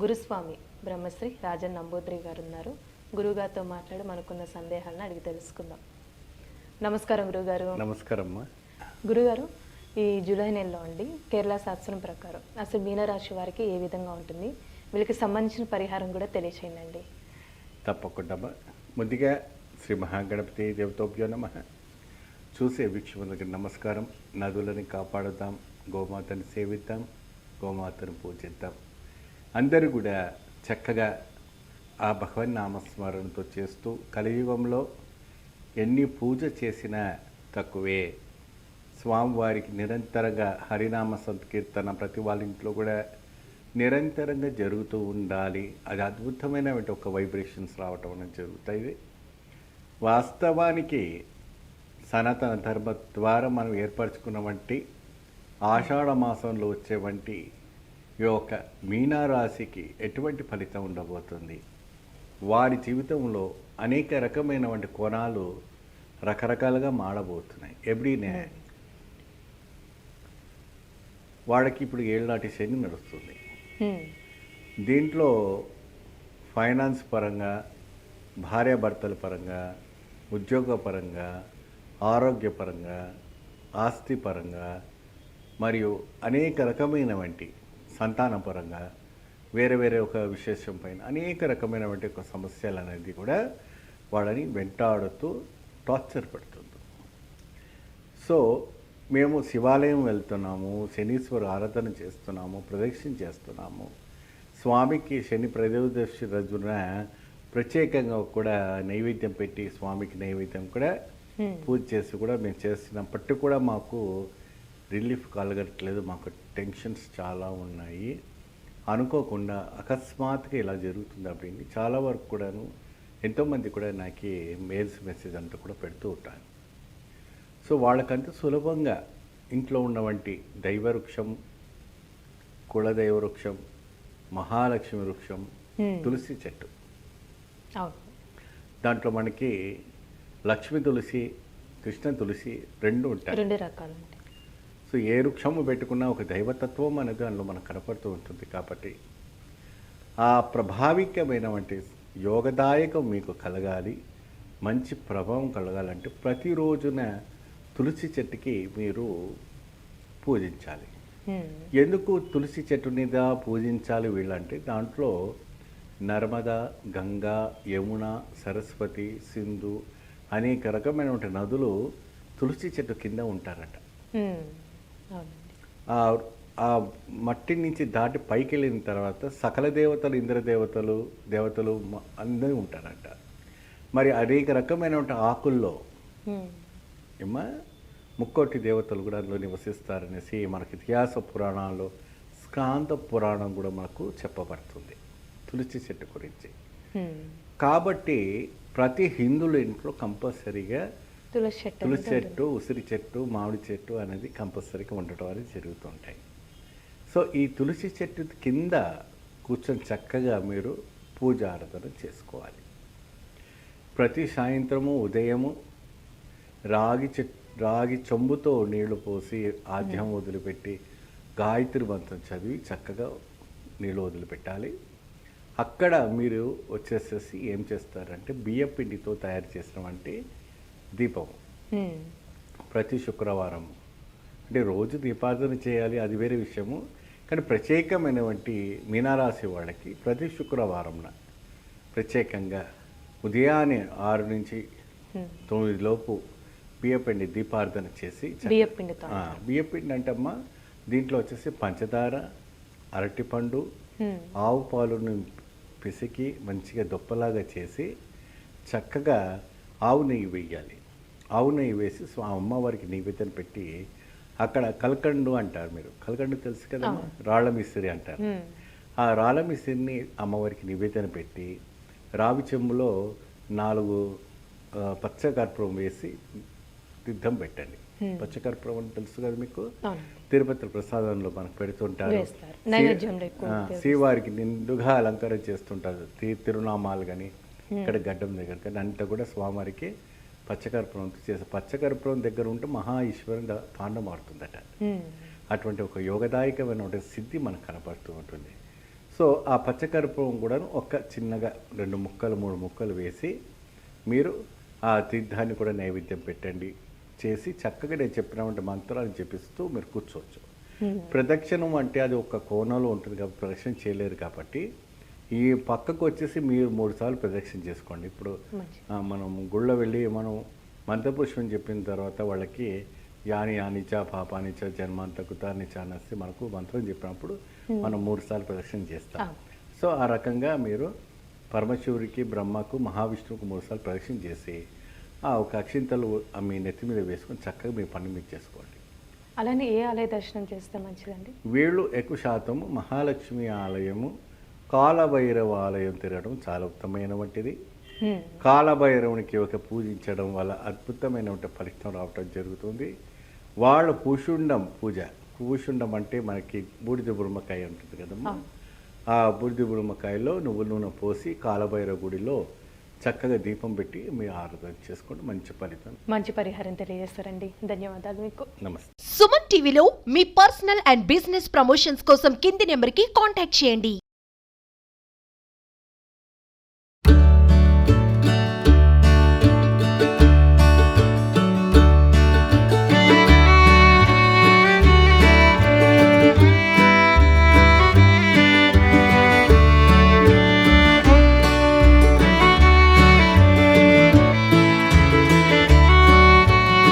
గురుస్వామి బ్రహ్మశ్రీ రాజన్ నంబూద్రి గారు ఉన్నారు గురుగారితో మాట్లాడి మనకున్న సందేహాలను అడిగి తెలుసుకుందాం. నమస్కారం గురుగారు నమస్కారం గురుగారు ఈ జూలై నెలలో అండి కేరళ శాస్త్రం ప్రకారం అసలు మీనరాశి వారికి ఏ విధంగా ఉంటుంది? వీళ్ళకి సంబంధించిన పరిహారం కూడా తెలియచేయండి తప్పకుండా ముందుగా శ్రీ మహాగణపతి దేవతోభ్యో నమ. చూసే వీక్షకులకు నమస్కారం. నదులని కాపాడుదాం గోమాతను సేవిద్దాం. గోమాతను పూజిద్దాం. అందరూ కూడా చక్కగా ఆ భగవన్ నామస్మరణతో చేస్తూ కలియుగంలో ఎన్ని పూజ చేసినా తక్కువే. స్వామివారికి నిరంతరంగా హరినామ సంకీర్తన ప్రతి వాళ్ళ ఇంట్లో కూడా నిరంతరంగా జరుగుతూ ఉండాలి. అది అద్భుతమైన ఒక వైబ్రేషన్స్ రావటం అనేది జరుగుతాయి. వాస్తవానికి సనాతన ధర్మ ద్వారా మనం ఏర్పరచుకున్న వంటి ఆషాఢ మాసంలో వచ్చే వంటి యొక్క మీనారాశికి ఎటువంటి ఫలితం ఉండబోతుంది? వారి జీవితంలో అనేక రకమైనటువంటి కోణాలు రకరకాలుగా మాడబోతున్నాయి ఎవ్రీనే వాళ్ళకి ఇప్పుడు ఏళ్ళనాటి శని నడుస్తుంది. దీంట్లో ఫైనాన్స్ పరంగా భార్యాభర్తల పరంగా ఉద్యోగ పరంగా ఆరోగ్యపరంగా ఆస్తి పరంగా మరియు అనేక రకమైనవంటి సంతాన పరంగా వేరే వేరే ఒక విశేషం పైన అనేక రకమైనటువంటి ఒక సమస్యలు అనేది కూడా వాళ్ళని వెంటాడుతూ టార్చర్ పెడుతుంది. సో మేము శివాలయం వెళ్తున్నాము శనీశ్వర ఆరాధన చేస్తున్నాము ప్రదక్షిణ చేస్తున్నాము. స్వామికి శని ప్రదోదశి రోజున ప్రత్యేకంగా కూడా నైవేద్యం పెట్టి స్వామికి నైవేద్యం కూడా పూజ చేసి కూడా మేము చేస్తున్నప్పటికీ కూడా మాకు రిలీఫ్ కలగట్లేదు మాకు టెన్షన్స్ చాలా ఉన్నాయి అనుకోకుండా అకస్మాత్తుగా ఇలా జరుగుతుంది அப்படின்னு చాలా వరకు కూడాను ఎంతోమంది కూడా నాకు మెయిల్స్ మెసేజ్ అంతా కూడా పెడుతూ ఉంటాను సో వాళ్ళకంటే సులభంగా ఇంట్లో ఉన్నవంటి దైవ వృక్షం కులదైవ వృక్షం మహాలక్ష్మి వృక్షం Hmm. తులసి చెట్టు అవును దాంట్లో మనకి లక్ష్మి తులసి కృష్ణ తులసి రెండు ఉంటాయి రెండు రకాలు ఉంటాయి సో ఏ వృక్షము పెట్టుకున్నా ఒక దైవతత్వం అనేది దానిలో మనకు కనపడుతూ ఉంటుంది కాబట్టి ఆ ప్రభావికమైనటువంటి యోగదాయకం మీకు కలగాలి మంచి ప్రభావం కలగాలంటే ప్రతిరోజున తులసి చెట్టుకి మీరు పూజించాలి Hmm. ఎందుకు తులసి చెట్టు మీద పూజించాలి వీళ్ళంటే దాంట్లో నర్మద గంగా యమున సరస్వతి సింధు అనేక రకమైనటువంటి నదులు తులసి చెట్టు కింద ఉంటారట Hmm. ఆ మట్టి నుంచి దాటి పైకి వెళ్ళిన తర్వాత సకల దేవతలు ఇంద్రదేవతలు దేవతలు అందరూ ఉంటారట. మరి అనేక రకమైనటువంటి ఆకుల్లో. ఏమా ముక్కోటి దేవతలు కూడా అందులో నివసిస్తారనేసి మనకి ఇతిహాస పురాణాల్లో స్కాంత పురాణం కూడా మనకు చెప్పబడుతుంది. తులసి చెట్టు గురించి. కాబట్టి ప్రతి హిందువుల ఇంట్లో కంపల్సరీగా తులసి చెట్టు తులసి చెట్టు ఉసిరి చెట్టు మామిడి చెట్టు అనేది కంపల్సరీగా ఉండటం అనేది జరుగుతుంటాయి. సో ఈ తులసి చెట్టు కింద కూర్చొని చక్కగా మీరు పూజ ఆరాధన చేసుకోవాలి. ప్రతి సాయంత్రము ఉదయము రాగి చెట్ రాగి చెంబుతో నీళ్ళు పోసి ఆద్యం వదిలిపెట్టి గాయత్రి మంత్రం చదివి చక్కగా నీళ్ళు వదిలిపెట్టాలి. అక్కడ మీరు వచ్చేసేసి ఏం చేస్తారంటే బియ్యం పిండితో తయారు చేసినటువంటి దీపం. ప్రతి శుక్రవారం అంటే రోజు దీపార్థన చేయాలి అది వేరే విషయము కానీ ప్రత్యేకమైనటువంటి మీనారాశి వాళ్ళకి ప్రతి శుక్రవారంన ప్రత్యేకంగా ఉదయాన్నే ఆరు నుంచి. తొమ్మిది లోపు బియ్యపిండి దీపార్థన చేసి బియ్యపిండి అంటే అమ్మా దీంట్లో వచ్చేసి పంచదార అరటిపండు. ఆవు పాలును పిసికి మంచిగా దొప్పలాగా చేసి చక్కగా ఆవు నెయ్యి వేయాలి ఆవు నెయ్యి వేసి స్వా అమ్మవారికి నైవేద్యం పెట్టి అక్కడ కల్కండు అంటారు మీరు. కల్కండు తెలుసు కదా? రాళ్ళ మిస్త్రి అంటారు. ఆ రాళ్ళ మిసిరిని అమ్మవారికి నివేదన పెట్టి రావి చెంబులో నాలుగు ఆ, పచ్చకర్పూరం వేసి సిద్ధం పెట్టండి. పచ్చకర్పూరం అని తెలుసు కదా మీకు? తిరుపతి ప్రసాదంలో మనకు పెడుతుంటారు. ఆ. శ్రీవారికి నిండుగా అలంకారం చేస్తుంటారు. తిరునామాలు కానీ ఇక్కడ గడ్డం దగ్గర కానీ అంతా కూడా స్వామివారికి పచ్చకర్పూరంతో చేస్తారు పచ్చకర్పూరం దగ్గర ఉంటే మహా ఈశ్వరం తాండం ఆడుతుందట. అటువంటి ఒక యోగదాయకమైన సిద్ధి మనకు కనపడుతూ ఉంటుంది సో ఆ పచ్చకర్పూరం కూడా ఒక చిన్నగా రెండు ముక్కలు మూడు ముక్కలు వేసి మీరు ఆ తీర్థాన్ని కూడా నైవేద్యం పెట్టండి చేసి చక్కగా నేను చెప్పినటువంటి మంత్రాలు జపిస్తూ మీరు కూర్చోవచ్చు. ప్రదక్షిణం అంటే అది ఒక కోణంలో ఉంటుంది కాబట్టి ప్రదక్షిణ చేయలేరు కాబట్టి ఈ పక్కకు వచ్చేసి మీరు మూడు సార్లు ప్రదక్షిణ చేసుకోండి. ఇప్పుడు మనం గుళ్ళో వెళ్ళి మనం మంత్రపుష్పం చెప్పిన తర్వాత వాళ్ళకి యాని యానిచ పాపానిచ జన్మాంతకుతానిచ అనేసి మనకు మంత్రం చెప్పినప్పుడు మనం మూడు సార్లు ప్రదక్షిణ చేస్తాం. సో ఆ రకంగా మీరు పరమశివుడికి బ్రహ్మకు మహావిష్ణువుకు మూడు సార్లు ప్రదక్షిణ చేసి ఆ ఒక అక్షింతలు మీ నెత్తి మీద వేసుకొని చక్కగా మీ పని మీరు చేసుకోండి. అలానే ఏ ఆలయ దర్శనం చేస్తే మంచిదండి? వీళ్ళు ఎక్కువ శాతం మహాలక్ష్మి ఆలయము కాలభైరవ ఆలయం తిరగడం చాలా ఉత్తమమైనటువంటిది. హ్మ్. కాలభైరవునికి ఒక పూజించడం వల్ల అద్భుతమైన ఫలితం రావటం జరుగుతుంది. వాళ్ళ పూషుండం పూజ పూషుండం అంటే మనకి బూడిద బురుమకాయ ఉంటుంది కదమ్మా? ఆ బూడిద బురుమకాయలో నువ్వుల నూనె పోసి కాలభైరవ గుడిలో చక్కగా దీపం పెట్టి మీ ఆరాధన చేసుకోండి. మంచి ఫలితం. మంచి పరిహారం తెలియజేస్తారండి. ధన్యవాదాలు మీకు. నమస్తే. సుమన్ టీవీలో మీ పర్సనల్ అండ్ బిజినెస్ ప్రమోషన్స్ కోసం కింది నెంబర్కి కాంటాక్ట్ చేయండి.